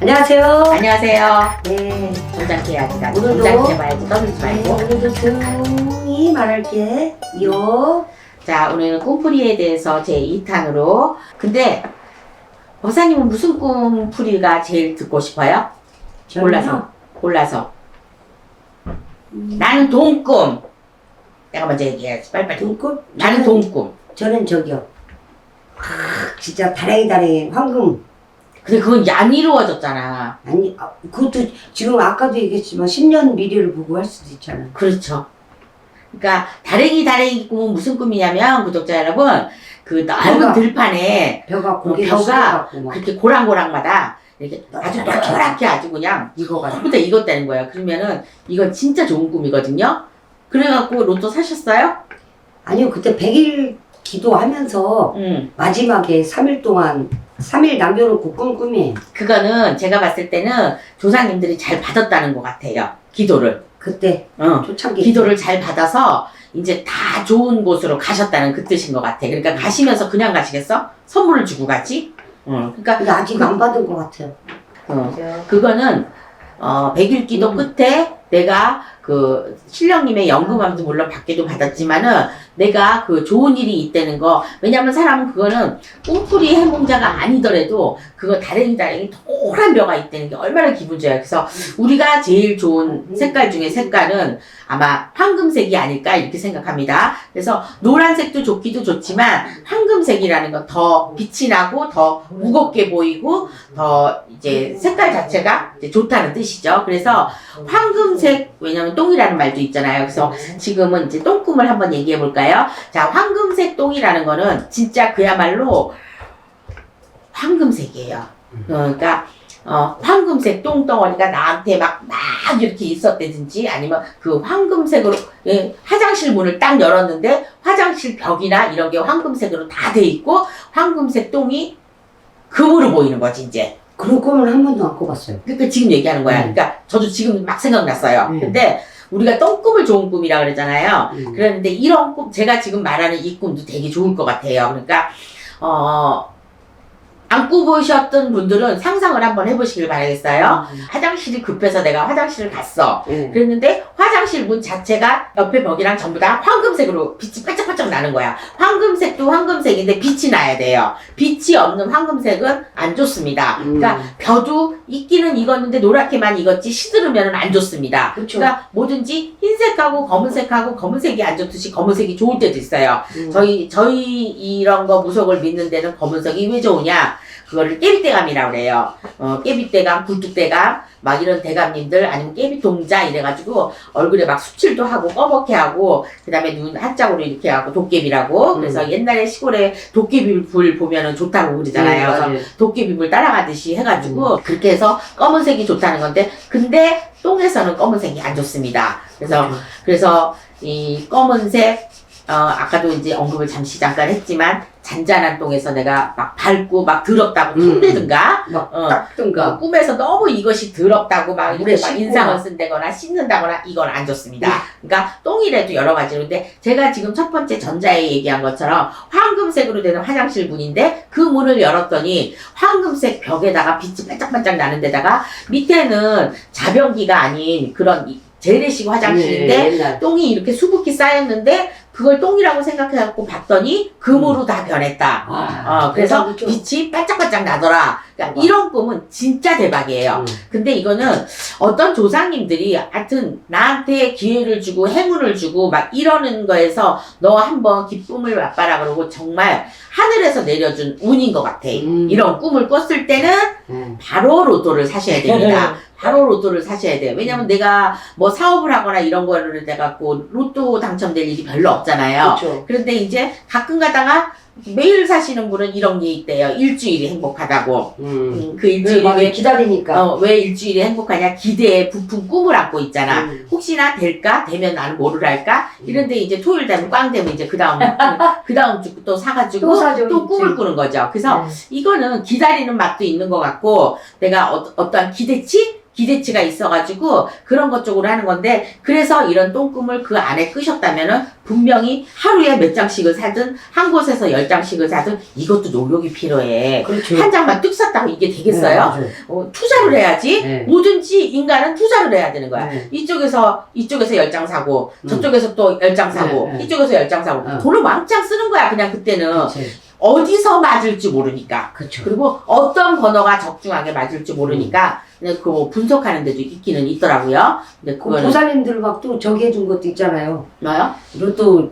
안녕하세요. 안녕하세요. 네. 점잖게 해야지. 나 오늘도- 점잖게 해봐야지. 떠들지 네, 말고. 오늘도 조용히 말할게 요. 자, 오늘은 꿈풀이에 대해서 제 2탄으로. 근데, 법사님은 무슨 꿈풀이가 제일 듣고 싶어요? 골라서. 골라서. 음, 나는 돈꿈. 내가 먼저 얘기해야지. 빨리빨리. 돈꿈? 나는 돈꿈. 저는 저기요. 아, 진짜 다랭이 다랭이 황금. 근데 그건 안 이루어졌잖아. 아니, 아, 그것도 지금 아까도 얘기했지만 10년 미래를 보고 할 수도 있잖아. 그렇죠. 그러니까, 다랭이 다랭이 꿈은 무슨 꿈이냐면, 구독자 여러분, 그 넓은 벼가. 들판에 벼가 고개가 벼가 숙여갖고 막 그렇게 고랑고랑마다 이렇게 아주 노랗게 아주 그냥 익어가지고. 전부 다 익었다는 거야. 그러면은 이건 진짜 좋은 꿈이거든요. 그래갖고 로또 사셨어요? 아니요, 그때 100일 기도하면서 응. 마지막에 3일 동안 3일 남겨놓고 꾼 꿈이에요. 그거는 제가 봤을 때는 조상님들이 잘 받았다는 것 같아요. 기도를. 그때 어. 초창기. 기도를 잘 받아서 이제 다 좋은 곳으로 가셨다는 그 뜻인 것 같아. 그러니까 가시면서 그냥 가시겠어? 선물을 주고 가지? 어. 그러니까 근데 아직 안 받은 것 같아요. 어. 그거는 어, 백일 기도 음. 끝에 내가 그 신령님의 연금함도 물론 받기도 받았지만은 내가 그 좋은 일이 있다는 거 왜냐면 사람은 그거는 꿈꾸리 해몽자가 아니더라도 그거 다랭이 다랭이 노란 벼가 있다는 게 얼마나 기분 좋아요. 그래서 우리가 제일 좋은 색깔 중에 색깔은 아마 황금색이 아닐까 이렇게 생각합니다. 그래서 노란색도 좋기도 좋지만 황금색이라는 건 더 빛이 나고 더 무겁게 보이고 더 이제 색깔 자체가 이제 좋다는 뜻이죠. 그래서 황금색 왜냐면 똥이라는 말도 있잖아요. 그래서 지금은 이제 똥꿈을 한번 얘기해 볼까요? 자, 황금색 똥이라는 거는 진짜 그야말로 황금색이에요. 어, 그러니까 어, 황금색 똥덩어리가 나한테 막, 막 이렇게 있었다든지 아니면 그 황금색으로 예, 화장실 문을 딱 열었는데 화장실 벽이나 이런 게 황금색으로 다 돼 있고 황금색 똥이 금으로 보이는 거지 이제. 그런 꿈을 한 번도 안 꿔봤어요. 그러니까 지금 얘기하는 거야. 음. 그러니까 저도 지금 막 생각났어요. 음. 근데 우리가 똥꿈을 좋은 꿈이라 그러잖아요. 음. 그런데 이런 꿈, 제가 지금 말하는 이 꿈도 되게 좋을 것 같아요. 그러니까, 어, 안 꾸보셨던 분들은 상상을 한번 해보시길 바라겠어요. 화장실이 급해서 내가 화장실을 갔어. 음. 그랬는데 화장실 문 자체가 옆에 벽이랑 전부 다 황금색으로 빛이 반짝반짝 나는 거야. 황금색도 황금색인데 빛이 나야 돼요. 빛이 없는 황금색은 안 좋습니다. 음. 그러니까 벼도 익기는 익었는데 노랗게만 익었지 시들으면 안 좋습니다. 그쵸. 그러니까 뭐든지 흰색하고 검은색하고 검은색이 안 좋듯이 검은색이 좋을 때도 있어요. 음. 저희 저희 이런 거 무속을 믿는 데는 검은색이 왜 좋으냐? 그거를 깨비대감이라고 그래요. 어, 깨비대감, 굴뚝대감, 막 이런 대감님들 아니면 깨비동자 이래가지고 얼굴에 막 수칠도 하고 꺼멓게 하고 그다음에 눈 한짝으로 이렇게 하고 도깨비라고. 그래서 음. 옛날에 시골에 도깨비불 보면은 좋다고 그러잖아요. 그래서 맞아요. 도깨비불 따라가듯이 음. 해가지고 그렇게 해서 검은색이 좋다는 건데 근데 똥에서는 검은색이 안 좋습니다. 그래서 음. 그래서 이 검은색 어 아까도 이제 언급을 잠시 잠깐 했지만 잔잔한 똥에서 내가 막 밟고 막 더럽다고 음. 손대든가 막 어. 어, 꿈에서 너무 이것이 더럽다고 막 물에 이렇게 막 씻고 인상을 막. 쓴다거나 씻는다거나 이건 안 좋습니다. 네. 그러니까 똥이라도 여러 가지로 근데 제가 지금 첫 번째 전자에 얘기한 것처럼 황금색으로 되는 화장실 문인데 그 문을 열었더니 황금색 벽에다가 빛이 반짝반짝 나는 데다가 밑에는 자변기가 아닌 그런 이- 재래식 화장실인데 네. 똥이 이렇게 수북히 쌓였는데 그걸 똥이라고 생각해갖고 봤더니 금으로 다 변했다. 아, 어, 그래서 대박이죠. 빛이 반짝반짝 나더라. 그러니까 대박. 이런 꿈은 진짜 대박이에요. 음. 근데 이거는 어떤 조상님들이 하여튼 나한테 기회를 주고 행운을 주고 막 이러는 거에서 너 한번 기쁨을 맛봐라 그러고 정말 하늘에서 내려준 운인 것 같아. 음. 이런 꿈을 꿨을 때는 음. 바로 로또를 사셔야 됩니다. 바로 로또를 사셔야 돼요. 왜냐면 내가 뭐 사업을 하거나 이런 거를 내갖고 로또 당첨될 일이 별로 없잖아요. 그렇죠. 그런데 이제 가끔 가다가 매일 사시는 분은 이런 게 있대요. 일주일이 행복하다고. 음. 음, 그왜 일주일이 막 왜, 기다리니까. 어, 왜 일주일이 행복하냐? 기대에 부푼 꿈을 안고 있잖아. 음. 혹시나 될까? 되면 나는 뭐를 할까? 음. 이런데 이제 토요일 되면 꽝 되면 이제 그 다음, 그 다음 주 또 사가지고 또 사죠, 또 꿈을. 꾸는 거죠. 그래서 네. 이거는 기다리는 맛도 있는 것 같고 내가 어, 어떠한 기대치? 기대치가 있어가지고 그런 것 쪽으로 하는 건데 그래서 이런 똥꿈을 그 안에 끄셨다면은 분명히 하루에 몇 장씩을 사든 한 곳에서 열 장씩을 사든 이것도 노력이 필요해. 그렇죠. 한 장만 뚝 샀다고 이게 되겠어요? 네. 어, 투자를 해야지. 네. 뭐든지 인간은 투자를 해야 되는 거야. 네. 이쪽에서 이쪽에서 열 장 사고 음. 저쪽에서 또 열 장 사고 네, 네. 이쪽에서 열 장 사고 어. 돈을 왕창 쓰는 거야 그냥 그때는 그렇죠. 어디서 맞을지 모르니까 그렇죠. 그리고 어떤 번호가 적중하게 맞을지 모르니까 근데 그거 분석하는 데도 있기는 있더라고요. 근데 그 그거는 보살님들 막 또 저기 해준 것도 있잖아요. 뭐요? 로또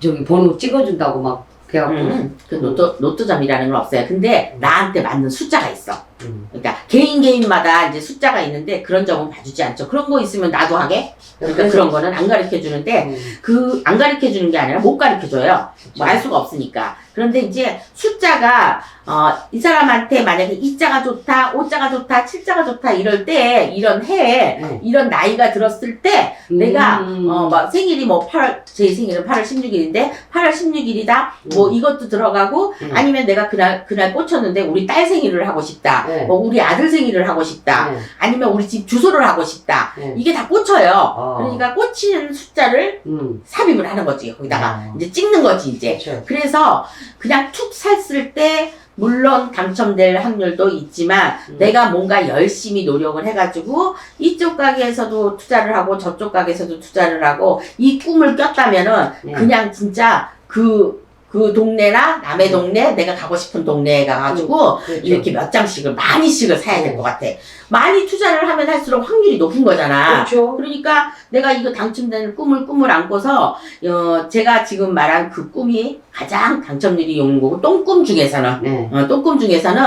저기 번호 찍어준다고 막 그래갖고. 음, 그 로또 로또점이라는 건 없어요. 근데 나한테 맞는 숫자가 있어. 음. 그러니까 개인 개인마다 이제 숫자가 있는데 그런 점은 봐주지 않죠. 그런 거 있으면 나도 하게. 그러니까 그래서- 그런 거는 안 가르쳐 주는데 음. 그 안 가르쳐 주는 게 아니라 못 가르쳐 줘요. 뭐 알 수가 없으니까. 그런데 이제 숫자가 어, 이 사람한테 만약에 이자가 좋다, 오자가 좋다, 칠자가 좋다 이럴 때 이런 해에 네. 이런 나이가 들었을 때 내가 음. 어, 막 생일이 뭐 8월 제 생일은 8월 16일인데 8월 16일이다. 뭐 음. 이것도 들어가고 음. 아니면 내가 그날 그날 꽂혔는데 우리 딸 생일을 하고 싶다. 네. 뭐 우리 아들 생일을 하고 싶다. 네. 아니면 우리 집 주소를 하고 싶다. 네. 이게 다 꽂혀요. 어. 그러니까 꽂히는 숫자를 음. 삽입을 하는 거지. 거기다가 어. 이제 찍는 거지 이제. 그렇죠. 그래서 그냥 툭 샀을 때 물론 당첨될 확률도 있지만 음. 내가 뭔가 열심히 노력을 해가지고 이쪽 가게에서도 투자를 하고 저쪽 가게에서도 투자를 하고 이 꿈을 꼈다면은 네. 그냥 진짜 그, 그 동네나 남의 동네 내가 가고 싶은 동네에 가가지고 그렇죠. 이렇게 몇 장씩을 많이씩을 사야 될 것 같아. 많이 투자를 하면 할수록 확률이 높은 거잖아. 그렇죠. 그러니까 내가 이거 당첨되는 꿈을 꿈을 안고서 어, 제가 지금 말한 그 꿈이 가장 당첨률이 오는 거고 똥꿈 중에서는 네. 어, 똥꿈 중에서는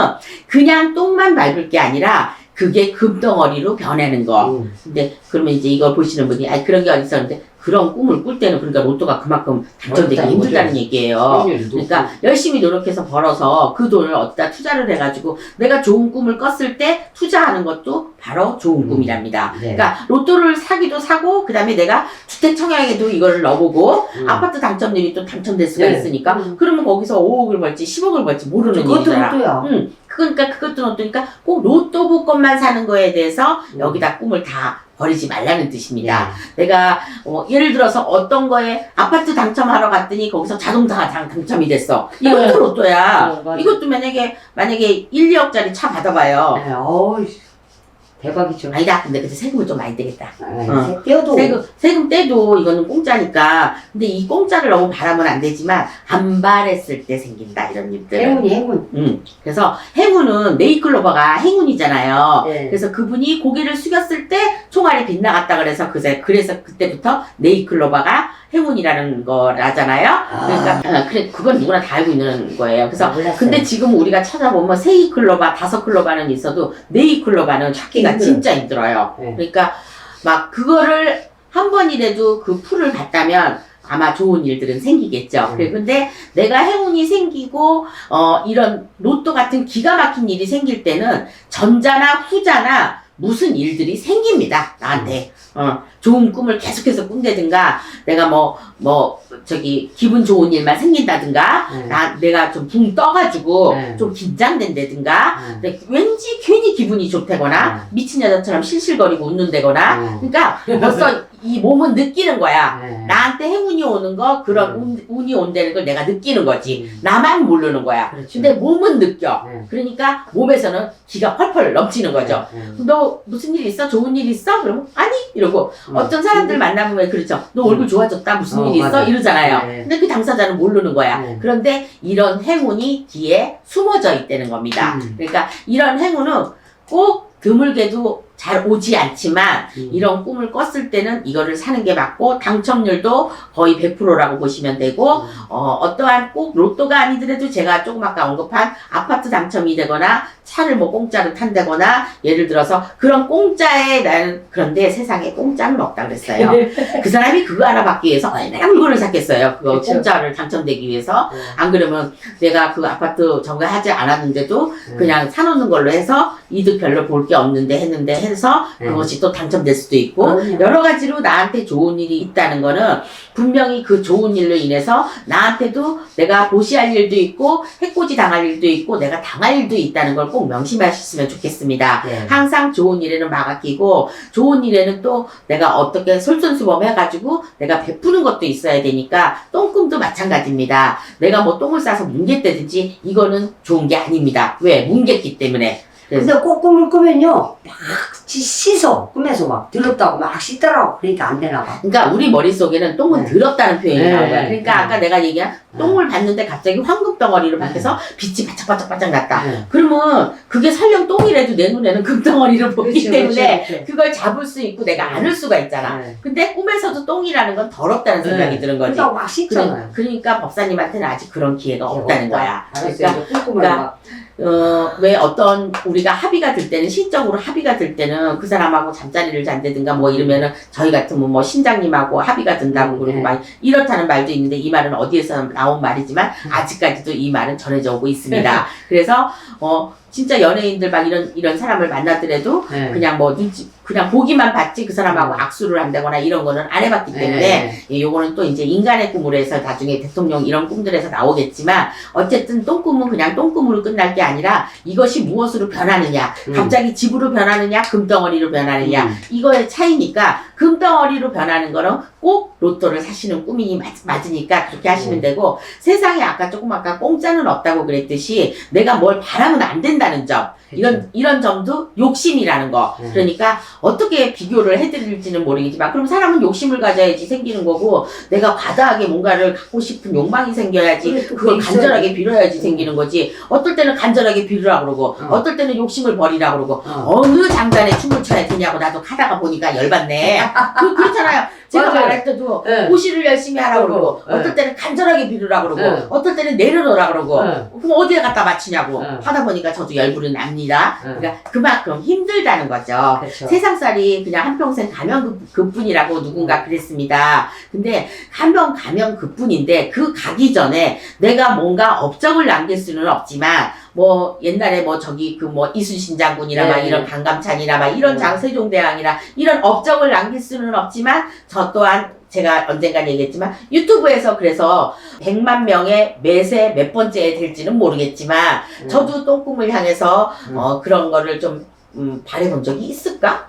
그냥 똥만 밟을 게 아니라 그게 금덩어리로 변하는 거. 음. 근데 그러면 이제 이걸 보시는 분이 아 그런 게 어디 있었는데 그런 꿈을 꿀 때는 그러니까 로또가 그만큼 당첨되기 어렵다는 힘들다는 거죠. 얘기예요. 확률이 그러니까. 열심히 노력해서 벌어서 그 돈을 어디다 투자를 해가지고 내가 좋은 꿈을 꿨을 때 투자하는 것도 바로 좋은 음. 꿈이랍니다. 네. 그러니까 로또를 사기도 사고 그다음에 내가 주택 청약에도 이거를 넣어보고 음. 아파트 당첨률이 또 당첨될 수가 네. 있으니까 음. 그러면 거기서 5억을 벌지 10억을 벌지 모르는 그것도 일이잖아. 로또야. 응. 그러니까 그것도 로또니까 꼭 로또 복권만 사는 거에 대해서 음. 여기다 꿈을 다 버리지 말라는 뜻입니다. 네. 내가 어, 예를 들어서 어떤 거에 아파트 당첨하러 갔더니 거기서 자동차가 당, 당첨이 됐어. 이것도 네. 로또야. 어, 맞아. 이것도 만약에 만약에 1, 2억짜리 차 받아봐요. 네. 어이, 대박이죠. 아니다. 근데 그때 세금을 좀 많이 떼겠다. 어. 네. 떼어도 세금 세금 떼도 이거는 공짜니까. 근데 이 공짜를 너무 바라면 안 되지만 안 바랬을 때 생긴다 이런 일들은. 행운이 행운. 음. 그래서 행운은 네이클로버가 행운이잖아요. 네. 그래서 그분이 고개를 숙였을 때 총알이 빗나갔다 그래서 그새 그래서 그때부터 네이클로버가 행운이라는 거라잖아요. 그러니까 어, 그래 그건 누구나 다 알고 있는 거예요. 그래서 몰랐어요. 근데 지금 우리가 찾아보면 세이 클로바, 다섯 클로바는 있어도 네이 클로바는 찾기가 힘들어요. 진짜 힘들어요. 네. 그러니까 막 그거를 한 번이라도 그 풀을 봤다면 아마 좋은 일들은 생기겠죠. 음. 그래, 근데 내가 행운이 생기고, 어, 이런 로또 같은 기가 막힌 일이 생길 때는 전자나 후자나 무슨 일들이 생깁니다. 나한테. 어, 좋은 꿈을 계속해서 꾼다든가, 내가 뭐, 뭐, 저기, 기분 좋은 일만 생긴다든가, 네. 나, 내가 좀 붕 떠가지고, 네. 좀 긴장된다든가, 네. 근데 왠지 괜히 기분이 좋다거나, 네. 미친 여자처럼 실실거리고 웃는다거나, 네. 그러니까 벌써 이 몸은 느끼는 거야. 네. 나한테 행운이 오는 거, 그런 음. 운, 운이 온다는 걸 내가 느끼는 거지. 음. 나만 모르는 거야. 그렇죠. 근데 몸은 느껴. 네. 그러니까 몸에서는 기가 펄펄 넘치는 거죠. 네. 너 무슨 일 있어? 좋은 일 있어? 그러면 아니 이러고 음. 어떤 사람들 만나면 왜 그렇죠? 너 얼굴 좋아졌다 무슨 어, 일 있어? 맞아요. 이러잖아요. 네. 근데 그 당사자는 모르는 거야. 네. 그런데 이런 행운이 뒤에 숨어져 있다는 겁니다. 음. 그러니까 이런 행운은 꼭 드물게도 잘 오지 않지만 음. 이런 꿈을 꿨을 때는 이거를 사는 게 맞고 당첨률도 거의 100%라고 보시면 되고 음. 어, 어떠한 꼭 로또가 아니더라도 제가 조금 아까 언급한 아파트 당첨이 되거나 차를 뭐 공짜로 탄다거나 예를 들어서 그런 공짜에 나는 그런데 세상에 공짜는 없다 그랬어요. 그 사람이 그거 하나 받기 위해서 얼마나 물건을 샀겠어요. 그거 그쵸. 공짜를 당첨되기 위해서 네. 안 그러면 내가 그 아파트 정가하지 않았는데도 네. 그냥 사놓는 걸로 해서 이득 별로 볼 게 없는데 했는데 해서 네. 그것이 또 당첨될 수도 있고 그럼요. 여러 가지로 나한테 좋은 일이 있다는 거는 분명히 그 좋은 일로 인해서 나한테도 내가 보시할 일도 있고 해코지 당할 일도 있고 내가 당할 일도 있다는 걸 꼭 명심하셨으면 좋겠습니다. 네. 항상 좋은 일에는 막아 끼고 좋은 일에는 또 내가 어떻게 솔선수범 해가지고 내가 베푸는 것도 있어야 되니까 똥꿈도 마찬가지입니다. 내가 뭐 똥을 싸서 뭉갰다든지 이거는 좋은 게 아닙니다. 왜? 뭉갰기 때문에. 그래서 근데 꼭 꿈을 꾸면요 막 지- 씻어 꿈에서 막 더럽다고 막 씻더라고 그러니까 안 되나 봐 그러니까 우리 머릿속에는 똥은 네. 더럽다는 표현이 네. 나온 거야. 그러니까 네. 아까 내가 얘기한 네. 똥을 봤는데 갑자기 황금 덩어리로 네. 바뀌어서 빛이 바짝바짝바짝 났다. 네. 그러면 그게 설령 똥이라도 내 눈에는 금덩어리로 보기 그렇지, 때문에 그렇지, 그걸 잡을 수 있고 내가 네. 안을 수가 있잖아. 네. 근데 꿈에서도 똥이라는 건 더럽다는 생각이 네. 드는 거지. 그러니까 막 씻잖아요 그러니까 법사님한테는 아직 그런 기회가 없다는 거야. 알았어요 그러니까 그러니까 막 어, 왜 어떤 우리가 합의가 들 때는 신적으로 합의가 들 때는 그 사람하고 잠자리를 잔다든가 뭐 이러면은 저희 같으면 뭐 신장님하고 합의가 든다고 그러고 네. 막 이렇다는 말도 있는데 이 말은 어디에서 나온 말이지만 아직까지도 이 말은 전해져 오고 있습니다. 그래서 어 진짜 연예인들 막 이런 이런 사람을 만나더라도 네. 그냥 뭐 눈치 그냥 보기만 봤지 그 사람하고 음. 악수를 한다거나 이런 거는 안 해봤기 때문에 네. 예, 요거는 또 이제 인간의 꿈으로 해서 나중에 대통령 이런 꿈들에서 나오겠지만 어쨌든 똥꿈은 그냥 똥꿈으로 끝날 게 아니라 이것이 무엇으로 변하느냐 음. 갑자기 집으로 변하느냐 금덩어리로 변하느냐 음. 이거의 차이니까 금덩어리로 변하는 거는 꼭 로또를 사시는 꿈이 맞, 맞으니까 그렇게 하시면 음. 되고 세상에 아까 조금 아까 공짜는 없다고 그랬듯이 내가 뭘 바라면 안 된다 는 점 이런 이런 점도 욕심이라는 거 음. 그러니까 어떻게 비교를 해드릴지는 모르겠지만 그럼 사람은 욕심을 가져야지 생기는 거고 내가 과다하게 뭔가를 갖고 싶은 욕망이 생겨야지 그걸 간절하게 빌어야지 음. 생기는 거지 어떨 때는 간절하게 빌으라 그러고 어. 어떨 때는 욕심을 버리라 그러고 어. 어느 장단에 춤을 춰야 되냐고 나도 하다가 보니까 열받네 그, 그렇잖아요 제가 맞아요. 말할 때도 네. 고시를 열심히 하라 그러고 네. 어떨 때는 간절하게 빌으라 그러고 네. 어떨 때는 내려놓으라 그러고 네. 그럼 어디에 갖다 맞추냐고 네. 하다 보니까 저도 열불이 납니 다 네. 그러니까 그만큼 힘들다는 거죠 그렇죠. 세상살이 그냥 한평생 가면 그- 그뿐이라고 누군가 그랬습니다. 근데 한평 가면 그뿐인데 그 가기 전에 내가 뭔가 업적을 남길 수는 없지만 뭐 옛날에 뭐 저기 그 뭐 이순신 장군이나 막 네. 이런 강감찬이나 막 이런 네. 장세종대왕이나 이런 업적을 남길 수는 없지만 저 또한 제가 언젠간 얘기했지만 유튜브에서 그래서 100만 명의 매세 몇 번째 될지는 모르겠지만 음. 저도 똥꿈을 향해서 음. 어, 그런 거를 좀 음, 바래본 적이 있을까?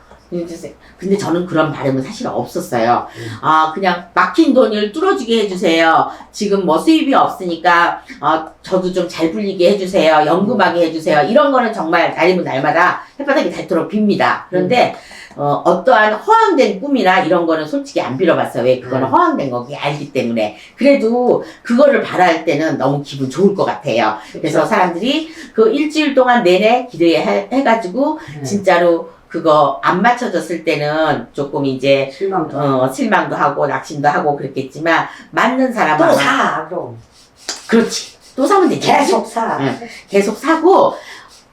근데- 저는 그런 바람은 사실 없었어요. 음. 아, 그냥 막힌 돈을 뚫어주게 해주세요. 지금 뭐 수입이 없으니까, 어, 저도 좀 잘 불리게 해주세요. 연금하게 해주세요. 이런 거는 정말 날이면 날마다 햇바닥이 닳도록 빕니다. 그런데, 어, 어떠한 허황된 꿈이나 이런 거는 솔직히 안 빌어봤어요. 왜? 그거는 음. 허황된 거기 알기 때문에. 그래도 그거를 바랄 때는 너무 기분 좋을 것 같아요. 그래서 사람들이 그 일주일 동안 내내 기대해, 해가지고, 네. 진짜로 그거 안 맞춰졌을 때는 조금 이제 실망도 어, 실망도 하고 낙심도 하고 그랬겠지만 맞는 사람은 또 사 그럼 그렇지 또 사면 되지 계속 사 응. 계속 사고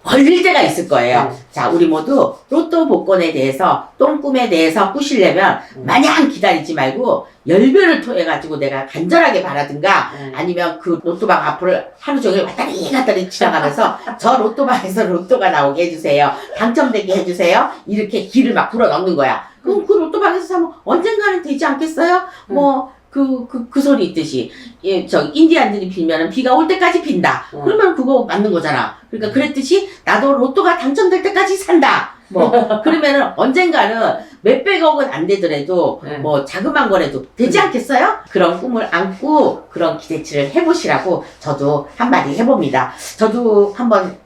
걸릴 때가 있을 거예요. 네. 자, 우리 모두 로또 복권에 대해서 똥꿈에 대해서 꾸시려면 음. 마냥 기다리지 말고 열변을 토해가지고 내가 간절하게 바라든가 네. 아니면 그 로또방 앞을 하루 종일 왔다리 갔다리 지나가면서 저 로또방에서 로또가 나오게 해주세요. 당첨되게 해주세요. 이렇게 길을 막 불어 넣는 거야. 그럼 그 로또방에서 사면 언젠가는 되지 않겠어요? 뭐, 그, 그, 그 소리 있듯이. 예, 저, 인디안들이 빌면은 비가 올 때까지 빈다. 음. 그러면 그거 맞는 거잖아. 그러니까 그랬듯이 나도 로또가 당첨될 때까지 산다. 뭐, 그러면은 언젠가는 몇백억은 안 되더라도 네. 뭐 자그만 거라도 되지 음. 않겠어요? 그런 꿈을 안고 그런 기대치를 해보시라고 저도 한마디 해봅니다. 저도 한번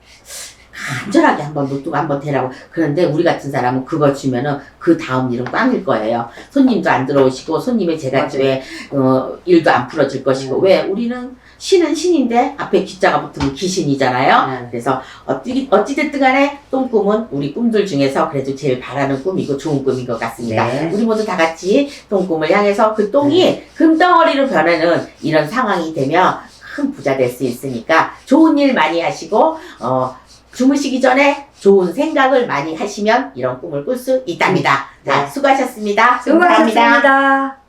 간절하게 한번 로또가 한번 되라고 그런데 우리 같은 사람은 그거 주면은 그 다음 일은 꽝일 거예요. 손님도 안 들어오시고 손님의 제갓집에 어, 일도 안 풀어질 것이고 음. 왜 우리는 신은 신인데 앞에 기자가 붙으면 귀신이잖아요. 네. 그래서 어찌, 어찌됐든 간에 똥꿈은 우리 꿈들 중에서 그래도 제일 바라는 꿈이고 좋은 꿈인 것 같습니다. 네. 우리 모두 다 같이 똥꿈을 향해서 그 똥이 금덩어리로 변하는 이런 상황이 되면 큰 부자 될 수 있으니까 좋은 일 많이 하시고, 어, 주무시기 전에 좋은 생각을 많이 하시면 이런 꿈을 꿀 수 있답니다. 자, 네. 수고하셨습니다. 감사합니다. 수고하셨습니다.